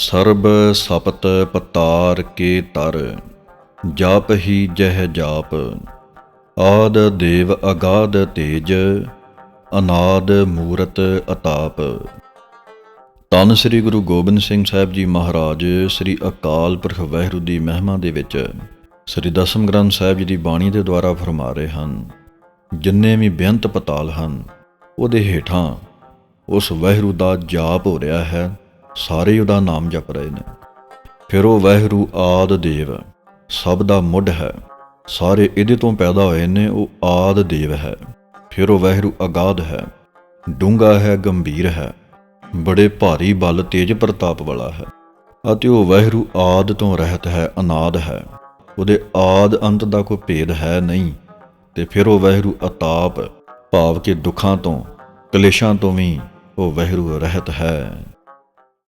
ਸਰਬ ਸਪਤ ਪਤਾਰ ਕੇ ਤਰ, ਜਾਪ ਹੀ ਜਹ ਜਾਪ। ਆਦ ਦੇਵ ਅਗਾਧ ਤੇਜ, ਅਨਾਦ ਮੂਰਤ ਅਤਾਪ। ਤਨ ਸ੍ਰੀ ਗੁਰੂ ਗੋਬਿੰਦ ਸਿੰਘ ਸਾਹਿਬ ਜੀ ਮਹਾਰਾਜ, ਸ੍ਰੀ ਅਕਾਲ ਪੁਰਖ ਵਾਹਿਗੁਰੂ ਦੀ ਮਹਿਮਾ ਦੇ ਵਿੱਚ ਸ੍ਰੀ ਦਸਮ ਗ੍ਰੰਥ ਸਾਹਿਬ ਜੀ ਦੀ ਬਾਣੀ ਦੇ ਦੁਆਰਾ ਫਰਮਾ ਰਹੇ ਹਨ। ਜਿੰਨੇ ਵੀ ਬੇਅੰਤ ਪਤਾਲ ਹਨ, ਉਹਦੇ ਹੇਠਾਂ ਉਸ ਵਾਹਿਗੁਰੂ ਦਾ ਜਾਪ ਹੋ ਰਿਹਾ ਹੈ। ਸਾਰੇ ਉਹਦਾ ਨਾਮ ਜਪ ਰਹੇ ਨੇ। ਫਿਰ ਉਹ ਵਹਿਰੂ ਆਦ ਦੇਵ, ਸਭ ਦਾ ਮੁੱਢ ਹੈ। ਸਾਰੇ ਇਹਦੇ ਤੋਂ ਪੈਦਾ ਹੋਏ ਨੇ, ਉਹ ਆਦ ਦੇਵ ਹੈ। ਫਿਰ ਉਹ ਵਹਿਰੂ ਅਗਾਧ ਹੈ, ਡੂੰਘਾ ਹੈ, ਗੰਭੀਰ ਹੈ। ਬੜੇ ਭਾਰੀ ਬਲ, ਤੇਜ ਪ੍ਰਤਾਪ ਵਾਲਾ ਹੈ। ਅਤੇ ਉਹ ਵਹਿਰੂ ਆਦ ਤੋਂ ਰਹਿਤ ਹੈ, ਅਨਾਦ ਹੈ। ਉਹਦੇ ਆਦ ਅੰਤ ਦਾ ਕੋਈ ਭੇਦ ਹੈ ਨਹੀਂ। ਤੇ ਫਿਰ ਉਹ ਵਹਿਰੂ ਅਤਾਪ, ਭਾਵ ਕਿ ਦੁੱਖਾਂ ਤੋਂ, ਕਲੇਸ਼ਾਂ ਤੋਂ ਵੀ ਉਹ ਵਹਿਰੂ ਰਹਿਤ ਹੈ।